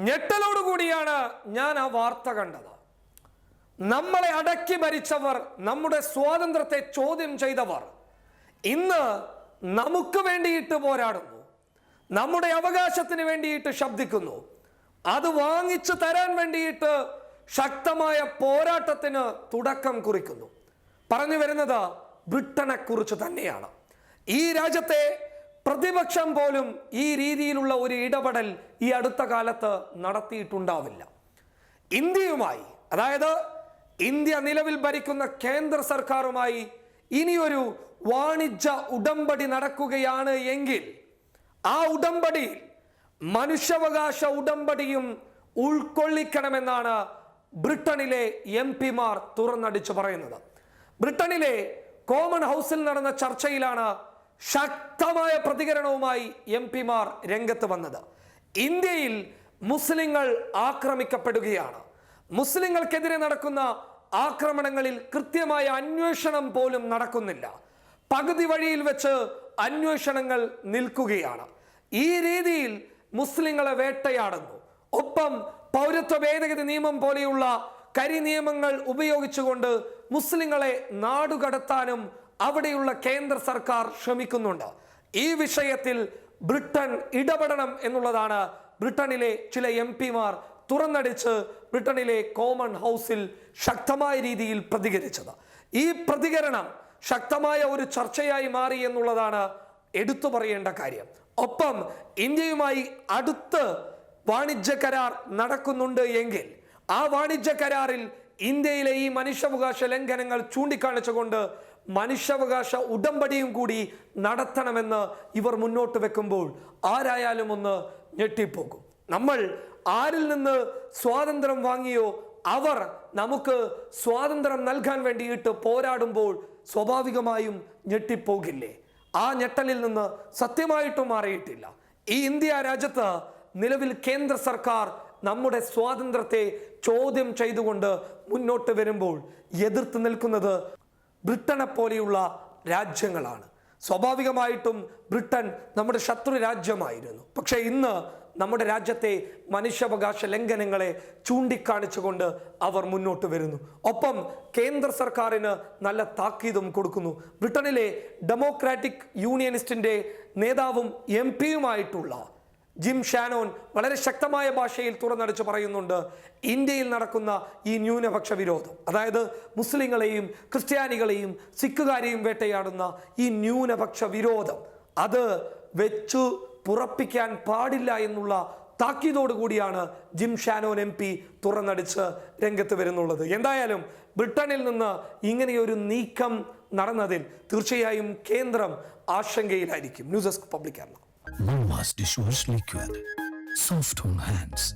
ഞെട്ടലോടുകൂടിയാണ് ഞാൻ ആ വാർത്ത കണ്ടത്. നമ്മളെ അടക്കി ഭരിച്ചവർ നമ്മുടെ സ്വാതന്ത്ര്യത്തെ ചോദ്യം ചെയ്തവർ ഇന്ന് നമുക്ക് വേണ്ടിയിട്ട് പോരാടുന്നു. നമ്മുടെ അവകാശത്തിന് വേണ്ടിയിട്ട് ശബ്ദിക്കുന്നു. അത് വാങ്ങിച്ചു തരാൻ വേണ്ടിയിട്ട് ശക്തമായ പോരാട്ടത്തിന് തുടക്കം കുറിക്കുന്നു. പറഞ്ഞു വരുന്നത് ബ്രിട്ടനെ കുറിച്ച് തന്നെയാണ്. ഈ രാജ്യത്തെ പ്രതിപക്ഷം പോലും ഈ രീതിയിലുള്ള ഒരു ഇടപെടൽ ഈ അടുത്ത കാലത്ത് നടത്തിയിട്ടുണ്ടാവില്ല. ഇന്ത്യയുമായി അതായത് ഇന്ത്യ നിലവിൽ ഭരിക്കുന്ന കേന്ദ്ര സർക്കാരുമായി ഇനിയൊരു വാണിജ്യ ഉടമ്പടി നടക്കുകയാണ് എങ്കിൽ ആ ഉടമ്പടിയിൽ മനുഷ്യാവകാശ ഉടമ്പടിയും ഉൾക്കൊള്ളിക്കണമെന്നാണ് ബ്രിട്ടനിലെ എം പിമാർ തുറന്നടിച്ചു പറയുന്നത്. ബ്രിട്ടനിലെ കോമൺ ഹൗസിൽ നടന്ന ചർച്ചയിലാണ് ശക്തമായ പ്രതികരണവുമായി എം പിമാർ രംഗത്ത് വന്നത്. ഇന്ത്യയിൽ മുസ്ലിങ്ങൾ ആക്രമിക്കപ്പെടുകയാണ്. മുസ്ലിങ്ങൾക്കെതിരെ നടക്കുന്ന ആക്രമണങ്ങളിൽ കൃത്യമായ അന്വേഷണം പോലും നടക്കുന്നില്ല. പകുതി വഴിയിൽ വെച്ച് അന്വേഷണങ്ങൾ നിൽക്കുകയാണ്. ഈ രീതിയിൽ മുസ്ലിങ്ങളെ വേട്ടയാടുന്നു. ഒപ്പം പൗരത്വ ഭേദഗതി നിയമം പോലെയുള്ള കരിനിയമങ്ങൾ ഉപയോഗിച്ചുകൊണ്ട് മുസ്ലിങ്ങളെ നാടുകടത്താനും അവിടെയുള്ള കേന്ദ്ര സർക്കാർ ശ്രമിക്കുന്നുണ്ട്. ഈ വിഷയത്തിൽ ബ്രിട്ടൻ ഇടപെടണം എന്നുള്ളതാണ് ബ്രിട്ടനിലെ ചില എം പിമാർ തുറന്നടിച്ച് ബ്രിട്ടനിലെ കോമൺ ഹൗസിൽ ശക്തമായ രീതിയിൽ പ്രതികരിച്ചത്. ഈ പ്രതികരണം ശക്തമായ ഒരു ചർച്ചയായി മാറി എന്നുള്ളതാണ് എടുത്തു പറയേണ്ട കാര്യം. ഒപ്പം ഇന്ത്യയുമായി അടുത്ത് വാണിജ്യ കരാർ നടക്കുന്നുണ്ട് എങ്കിൽ ആ വാണിജ്യ കരാറിൽ ഇന്ത്യയിലെ ഈ മനുഷ്യാവകാശ ലംഘനങ്ങൾ ചൂണ്ടിക്കാണിച്ചുകൊണ്ട് മനുഷ്യാവകാശ ഉടമ്പടിയും കൂടി നടത്തണമെന്ന് ഇവർ മുന്നോട്ട് വെക്കുമ്പോൾ ആരായാലും ഒന്ന് ഞെട്ടിപ്പോകും. നമ്മൾ ആരിൽ നിന്ന് സ്വാതന്ത്ര്യം വാങ്ങിയോ അവർ നമുക്ക് സ്വാതന്ത്ര്യം നൽകാൻ വേണ്ടിയിട്ട് പോരാടുമ്പോൾ സ്വാഭാവികമായും ഞെട്ടിപ്പോകില്ലേ? ആ ഞെട്ടലിൽ നിന്ന് സത്യമായിട്ടും മാറിയിട്ടില്ല. ഈ ഇന്ത്യ രാജ്യത്ത് നിലവിൽ കേന്ദ്ര സർക്കാർ നമ്മുടെ സ്വാതന്ത്ര്യത്തെ ചോദ്യം ചെയ്തുകൊണ്ട് മുന്നോട്ട് വരുമ്പോൾ എതിർത്ത് നിൽക്കുന്നത് ബ്രിട്ടനെ പോലെയുള്ള രാജ്യങ്ങളാണ്. സ്വാഭാവികമായിട്ടും ബ്രിട്ടൻ നമ്മുടെ ശത്രു രാജ്യമായിരുന്നു. പക്ഷേ ഇന്ന് നമ്മുടെ രാജ്യത്തെ മനുഷ്യാവകാശ ലംഘനങ്ങളെ ചൂണ്ടിക്കാണിച്ചുകൊണ്ട് അവർ മുന്നോട്ട് വരുന്നു. ഒപ്പം കേന്ദ്ര സർക്കാരിന് നല്ല താക്കീതും കൊടുക്കുന്നു. ബ്രിട്ടനിലെ ഡെമോക്രാറ്റിക് യൂണിയനിസ്റ്റിന്റെ നേതാവും എം പിയുമായിട്ടുള്ള ജിം ഷാനോൻ വളരെ ശക്തമായ ഭാഷയിൽ തുറന്നടിച്ച് പറയുന്നുണ്ട് ഇന്ത്യയിൽ നടക്കുന്ന ഈ ന്യൂനപക്ഷ വിരോധം. അതായത് മുസ്ലിങ്ങളെയും ക്രിസ്ത്യാനികളെയും സിഖുകാരെയും വേട്ടയാടുന്ന ഈ ന്യൂനപക്ഷ വിരോധം അത് വെച്ചു പുറപ്പിക്കാൻ പാടില്ല എന്നുള്ള താക്കീതോടു കൂടിയാണ് ജിം ഷാനോൻ എം പി തുറന്നടിച്ച് രംഗത്ത് വരുന്നുള്ളത്. എന്തായാലും ബ്രിട്ടനിൽ നിന്ന് ഇങ്ങനെയൊരു നീക്കം നടന്നതിൽ തീർച്ചയായും കേന്ദ്രം ആശങ്കയിലായിരിക്കും. News desk public Nalva's dishwash liquid. Soft on hands.